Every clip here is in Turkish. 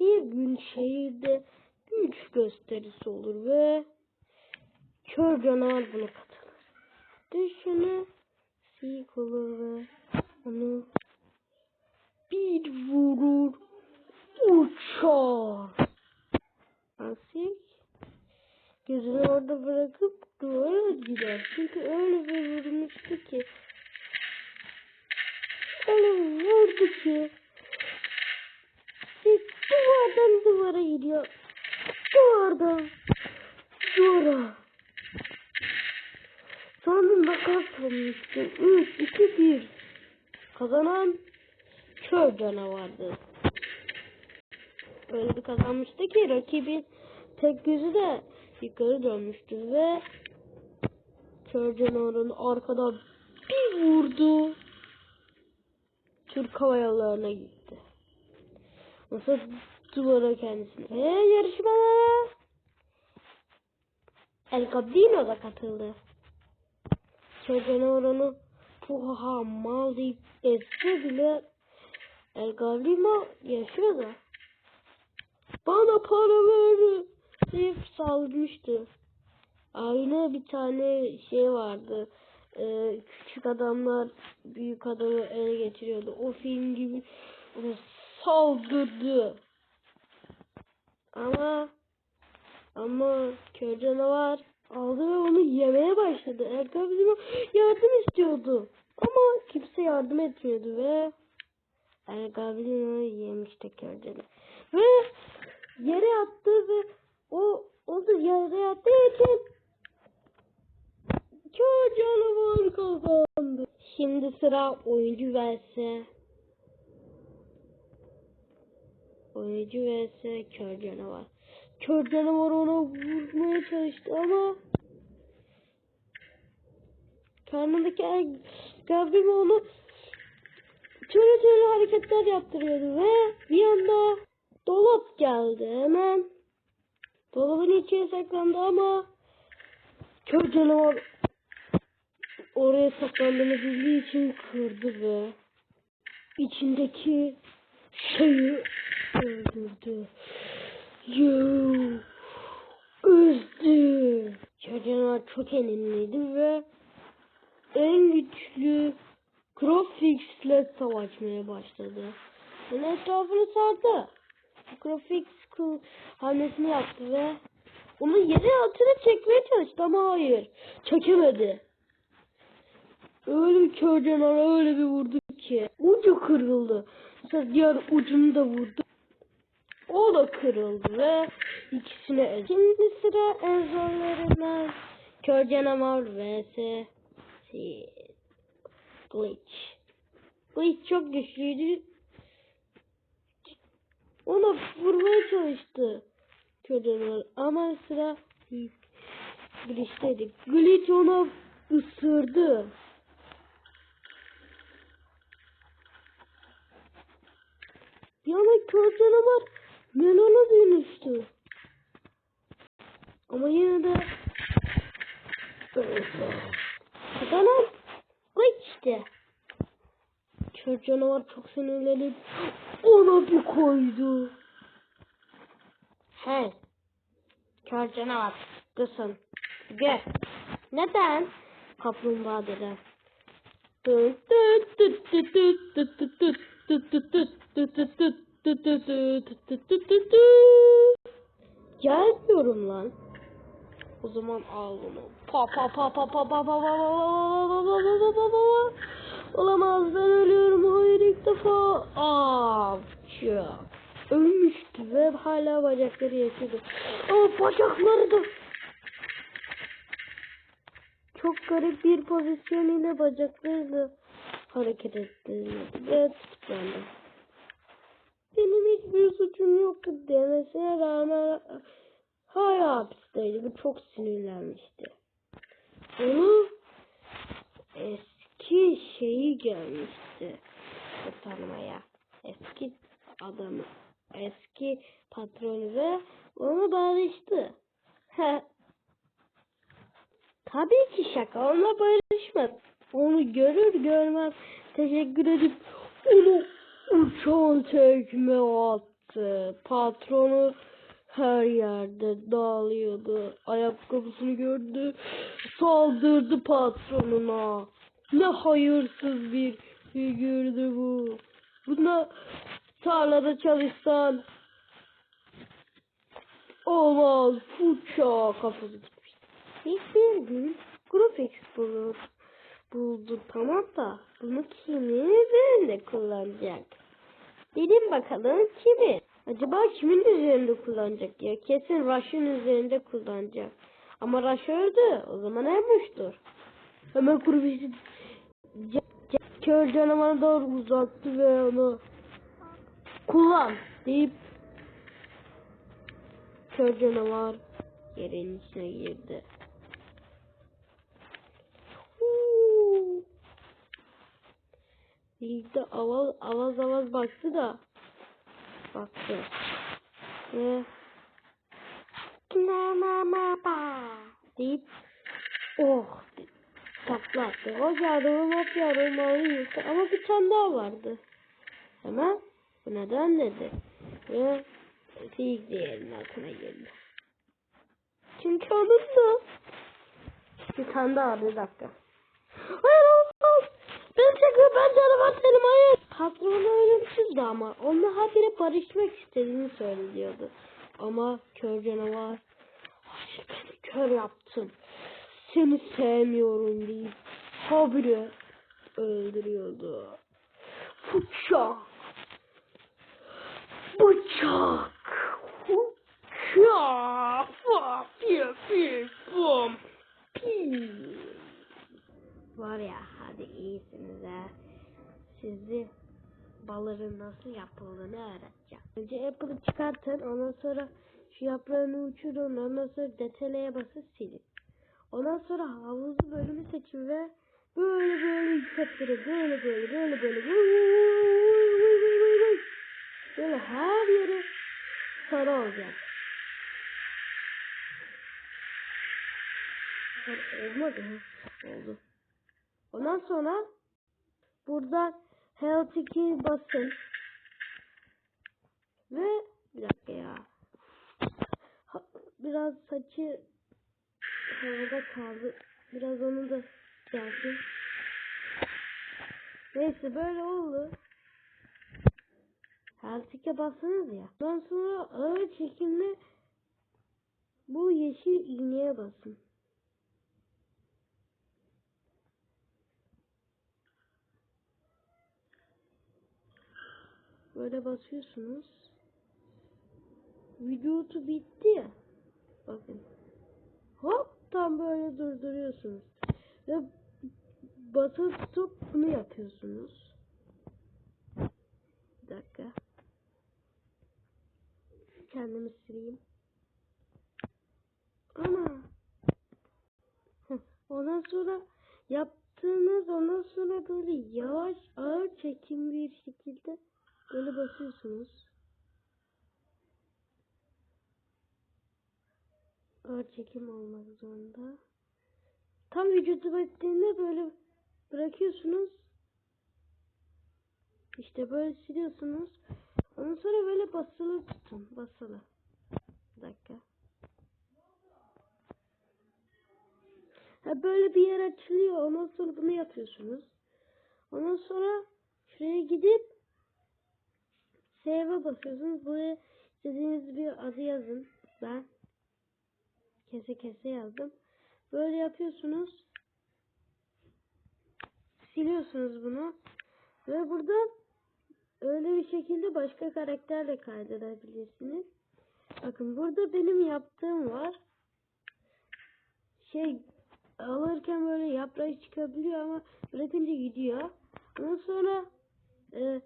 bir gün şehirde güç gösterisi olur ve kör canavar buna katılır. Düşünü sik olur ve onu bir vurur uçar. Asik gözünü orada bırakıp duvara gider. Çünkü öyle bir vurmuştu ki öyle vurdu ki duvardan duvara gidiyor. Duvardan duvara. Sonunda kazanmıştı. 3, 2, 1. Kazanan kör canavardı. Öyle bir kazanmıştı ki rakibin tek gözü de yukarı dönmüştü ve kör canavarın arkadan bir vurdu. Türk Hava Yolları'na gitti. Nasıl duvara kendisine. Ve yarışmaya El Gabdino da katıldı. Kör canavar onu puha mal deyip etse bile El Gabdino yaşıyordu. Bana para ver deyip saldırmıştı. Aynı bir tane şey vardı. Ee, küçük adamlar büyük adamı ele geçiriyordu. O film gibi saldırdı. Ama ama kör canavar aldı ve onu yemeye başladı. Erkan bizim yardım istiyordu. Ama kimse yardım etmiyordu ve Erkan bizim onu yemişti kör canavar. Ve yere attı ve o o da yere yattığı için kör canavar kazandı. Şimdi sıra oyuncu vs oyuncu vs kör canavar. Kör canavar ona vurmaya çalıştı ama karnındaki Gabriel onu türlü türlü hareketler yaptırıyordu ve bir anda dolap geldi hemen. Dolabın içine saklandı ama kör canavar oraya saklandığını bildiği için kırdı ve içindeki şeyi öldürdü. Yoo, üzdü. Canavar çok elinliydi ve en güçlü Grafix'le savaşmaya başladı. Yani etrafını sardı. Grafix hamlesini yaptı ve onu yere altına çekmeye çalıştı ama hayır. Çekemedi. Öyle bir canavar öyle bir vurdu ki. Ucu kırıldı. Mesela diğer ucunu da vurdu. O da kırıldı ve ikisine ez. Şimdi sıra en zorlarından kör canavar vs Glitch. Glitch çok güçlüydü. Ona vurmaya çalıştı kör canavar ama sıra Glitch'teydi. Glitch ona ısırdı. Ana kör canavar melona dönüştü. Ama yine de kazanan işte. Kör canavar çok sinirlenip ona bir koydu. Hey. Kör canavar. Kızın. Gel. Neden? Kaplumbağa dedi. Tut tut tut tut tut tut tut tut tut tut tut tut tut tut tut tut tut tut Gel diyorum lan. O zaman al bunu. Pa pa pa pa pa pa pa pa pa pa pa pa pa Olamaz ben ölüyorum hayır ilk defa. Avcı. Ölmüştü ve hala bacakları yaşıyordu. Ama bacakları da çok garip bir pozisyon ile bacaklarıyla hareket ettirdi ve tutuklandı. Benim hiçbir suçum yoktu demesine rağmen hala hapisteydi. Bu çok sinirlenmişti. Onu eski şeyi gelmişti kurtarmaya. Eski adamı. Eski patronu ve onu barıştı. Tabii ki şaka. Onunla barışmaz. Onu görür görmez teşekkür edip onu uçan tekme attı. Patronu her yerde dağılıyordu. Ayakkabısını gördü. Saldırdı patronuna. Ne hayırsız bir figürdü bu. Buna tarlada çalışsan olmaz. Fuça kafası gitmiş. Hiçbir gün Grafix bulur. Buldu tamam da bunu kimin üzerinde kullanacak? Bilin bakalım kimi? Acaba kimin üzerinde kullanacak ya? Kesin Rush'ın üzerinde kullanacak. Ama Rush öldü. O zaman Ambush'tur. Hemen ca- kör canavara doğru uzattı ve onu kullan deyip kör canavar yerin içine girdi. İlk de avaz avaz avaz baktı da baktı. Ve Kinamama deyip oh taklattı. O yardım hop yardım yoktu ama bir tane daha vardı. Hemen bu neden dedi. Ve Fig diğerinin altına girdi. Çünkü onun da bir tane daha bir dakika. Ben canavar derim hayır. Patronu ölümsüzdü ama onunla habire barışmak istediğini söylüyordu. Ama kör canavar hayır beni kör yaptın. Seni sevmiyorum deyip habire öldürüyordu. Bıçak. Bıçak. Bıçak. Pis, bum. Pis. Var ya hadi iyisiniz ha. Sizi baların nasıl yapıldığını öğreteceğim. Önce Apple'ı çıkartın ondan sonra şu yaprağını uçurun ondan sonra DTL'ye basıp silin. Ondan sonra havuzlu bölümü seçin ve böyle böyle yükselttirin. Böyle böyle böyle böyle böyle böyle her yeri sarı olacak. Olmadı mı? Oldu. Ondan sonra buradan Health 2 basın. Ve bir dakika ya. Ha- Biraz saçı havada kaldı. Biraz onu da gelsin. Neyse böyle oldu. Health 2'ye bastınız ya. Ondan sonra ağır çekimle bu yeşil iğneye basın. Böyle basıyorsunuz. Vücudu bitti ya. Bakın. Hop tam böyle durduruyorsunuz. Ve basılı tutup bunu yapıyorsunuz. Bir dakika. Kendimi sileyim. Ana. Ondan sonra yaptığınız ondan sonra böyle yavaş ağır çekim bir şekilde basıyorsunuz. Ağır çekim olmak zorunda. Tam vücudu bittiğinde böyle bırakıyorsunuz. İşte böyle siliyorsunuz. Ondan sonra böyle basılı tutun. Basılı. Bir dakika. Ha böyle bir yer açılıyor. Ondan sonra bunu yapıyorsunuz. Ondan sonra şuraya gidip save'e basıyorsunuz. Buraya istediğiniz bir adı yazın. Ben kese kese yazdım. Böyle yapıyorsunuz. Siliyorsunuz bunu. Ve burada öyle bir şekilde başka karakterle kaydırabilirsiniz. Bakın burada benim yaptığım var. Şey alırken böyle yaprağı çıkabiliyor ama bırakınca gidiyor. Ondan sonra e,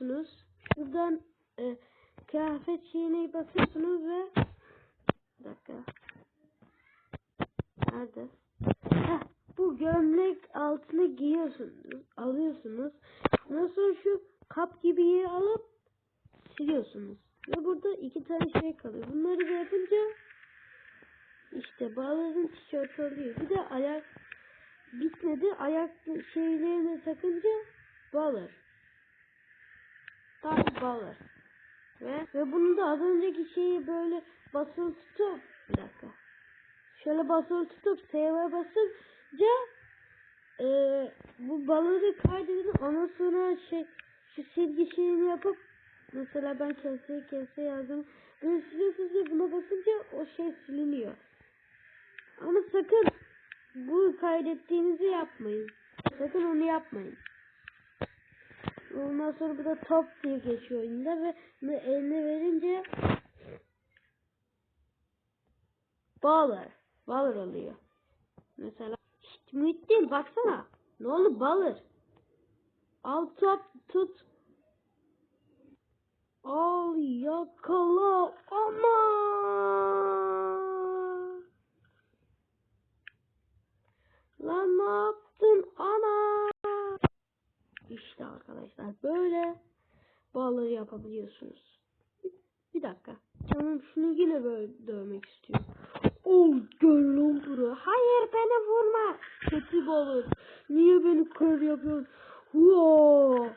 geliyorsunuz. Buradan e, kıyafet şeyine basıyorsunuz ve bir dakika. Nerede? Heh, bu gömlek altına giyiyorsunuz. Alıyorsunuz. Sonra şu kap gibi yeri alıp siliyorsunuz. Ve burada iki tane şey kalıyor. Bunları da yapınca işte bağların tişörtü oluyor. Bir de ayak bitmedi. Ayak şeylerini takınca bağlar. Tabii balık. Ve, ve bunu da az önceki şeyi böyle basılı tutup bir dakika. Şöyle basılı tutup save'e basınca e, bu balığı kaydedin ondan sonra şey şu silgi şeyini yapıp mesela ben kese kese yazdım. Böyle siliyorsunuz ve buna basınca o şey siliniyor. Ama sakın bu kaydettiğinizi yapmayın. Sakın onu yapmayın. Ondan sonra bu da top diye geçiyor oyunda ve eline verince baller. Baller oluyor. Mesela Şşt, Muhittin baksana. Ne oldu baller? Al top tut. Al yakala ama. Lan ne yaptın ana? İşte arkadaşlar böyle bağları yapabiliyorsunuz. Bir, dakika. Canım şunu yine böyle dövmek istiyorum. Oh gel lan buraya. Hayır beni vurma. Kötü balık. Niye beni kör yapıyorsun? Huaa.